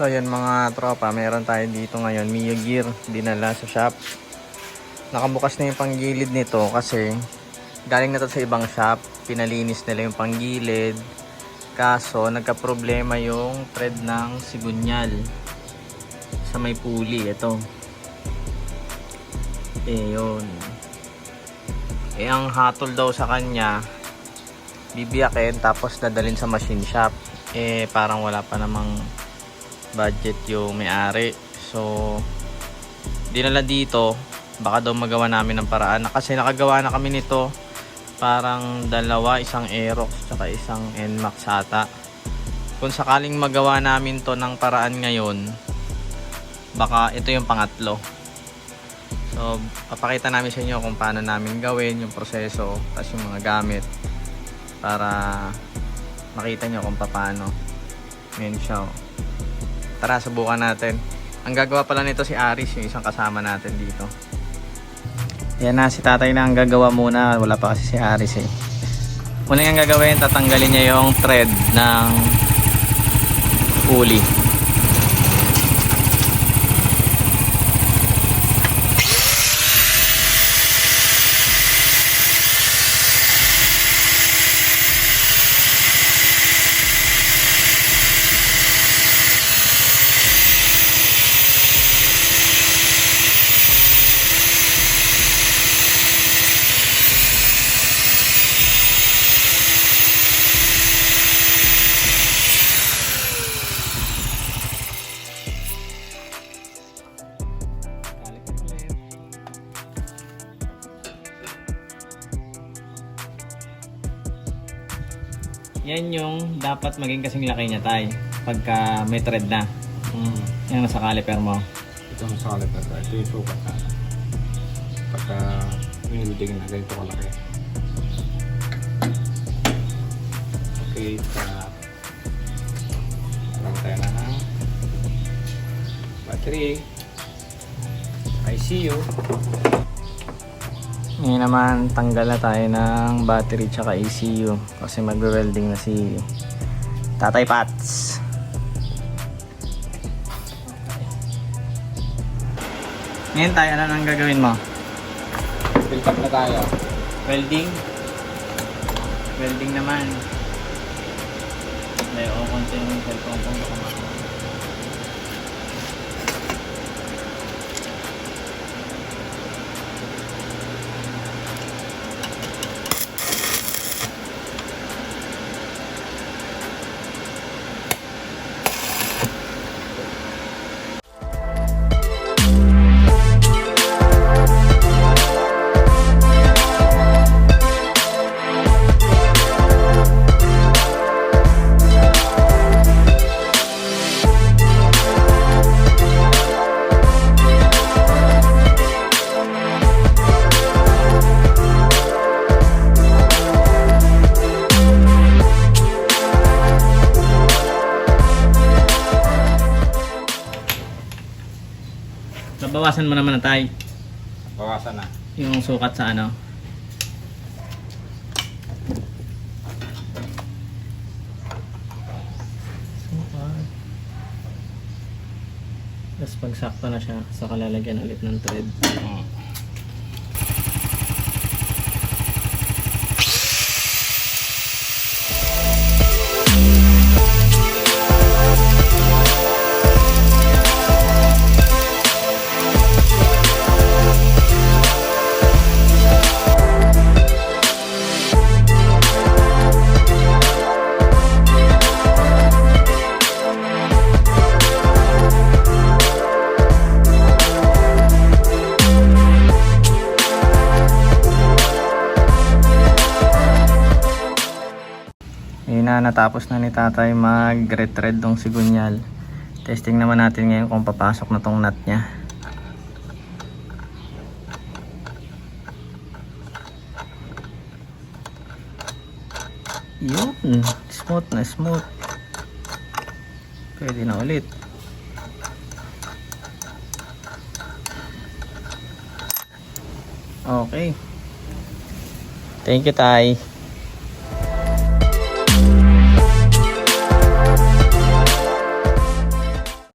So yan mga tropa, meron tayo dito ngayon Mio Gear dinala sa shop. Nakabukas na yung panggilid nito kasi galing na to sa ibang shop. Pinalinis nila yung panggilid. Kaso nagka-problema yung thread ng sigunyal sa may pulley. Ito. Eh yun. Eh ang hatol daw sa kanya bibiyakin tapos dadalhin sa machine shop. Eh parang wala pa namang budget yung may-ari. So, dinala dito, baka daw magawa namin ng paraan. Kasi nakagawa na kami nito, parang dalawa, isang Aerox, tsaka isang NMAX ata. Kung sakaling magawa namin to ng paraan ngayon, baka ito yung pangatlo. So, papakita namin sa inyo kung paano namin gawin yung proseso, tapos yung mga gamit para makita nyo kung paano. Ngayon siya. Tara, subukan natin. Ang gagawa pala nito si Aris, yung isang kasama natin dito. Yan na, si tatay na ang gagawa muna. Wala pa kasi si Aris eh. Una yung gagawin, tatanggalin niya yung thread ng pulley. Yan yung dapat maging kasing laki niya tay pagka may thread na. Mm. Yan nasa caliper mo. Ito ang solid na to. Ito yung sukat na. Pagka niludig na ganito kalaki. Okay, pa Parang tayo na ng battery. I see you. Ngayon naman, tanggal na tayo ng battery tsaka ECU kasi magwe-welding na si Tatay Pats. Ngayon tayo, ano nang gagawin mo? Fill up na tayo. Welding? Welding naman. Hindi, o konti yung cellphone ko. Nabawasan mo naman na tayo Bawasan na. yung sukat sa ano. Sukat. Tapos pag sakto na siya, saka lalagyan ulit ng thread. Mm. Ayun na, natapos na ni tatay mag-retread tong sigunyal. Testing naman natin ngayon kung papasok na tong nut niya. Yun, smooth na smooth. Pwede na ulit. Okay. Thank you, Tay.